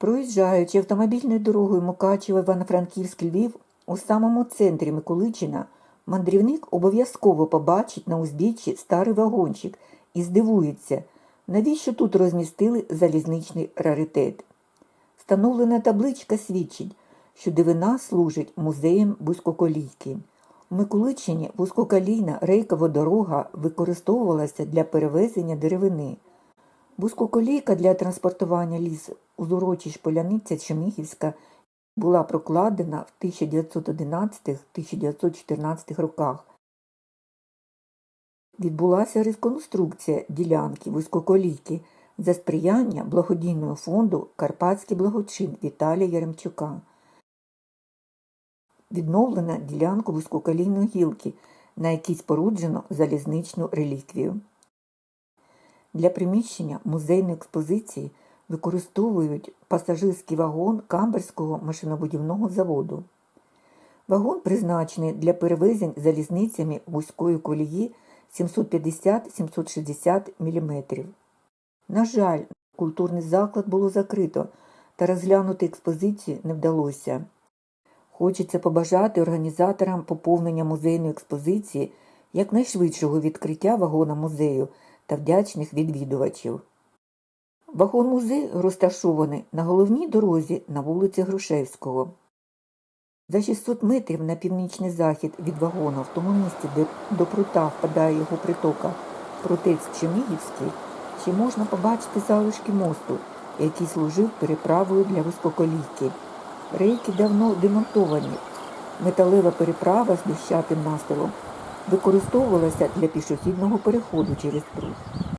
Проїжджаючи автомобільною дорогою Мукачево Івано-Франківськ Львів, у самому центрі Миколичина, мандрівник обов'язково побачить на узбіччі старий вагончик і здивується, навіщо тут розмістили залізничний раритет. Встановлена табличка свідчить, що дивина служить музеєм вузькоколійки. У Миколичині вузькоколійна рейкова дорога використовувалася для перевезення деревини. Вузькоколійка для транспортування лісу у урочищ Поляниця Чернігівська була прокладена в 1911-1914 роках. Відбулася реконструкція ділянки вузькоколійки за сприяння благодійного фонду Карпатський благочин Віталія Яремчука. Відновлена ділянку вузькоколійної гілки, на якій споруджено залізничну реліквію. Для приміщення музейної експозиції використовують пасажирський вагон Камберського машинобудівного заводу. Вагон призначений для перевезень залізницями вузької колії 750-760 мм. На жаль, культурний заклад було закрито, та розглянути експозицію не вдалося. Хочеться побажати організаторам поповнення музейної експозиції якнайшвидшого відкриття вагона музею та вдячних відвідувачів. Вагон-музей розташований на головній дорозі на вулиці Грушевського. За 600 метрів на північний захід від вагона, в тому місці, де до прута впадає його притока Прутець Чернігівський, ще можна побачити залишки мосту, який служив переправою для вузькоколійки. Рейки давно демонтовані. Металева переправа з дощатим настилом використовувалася для пішохідного переходу через пруд.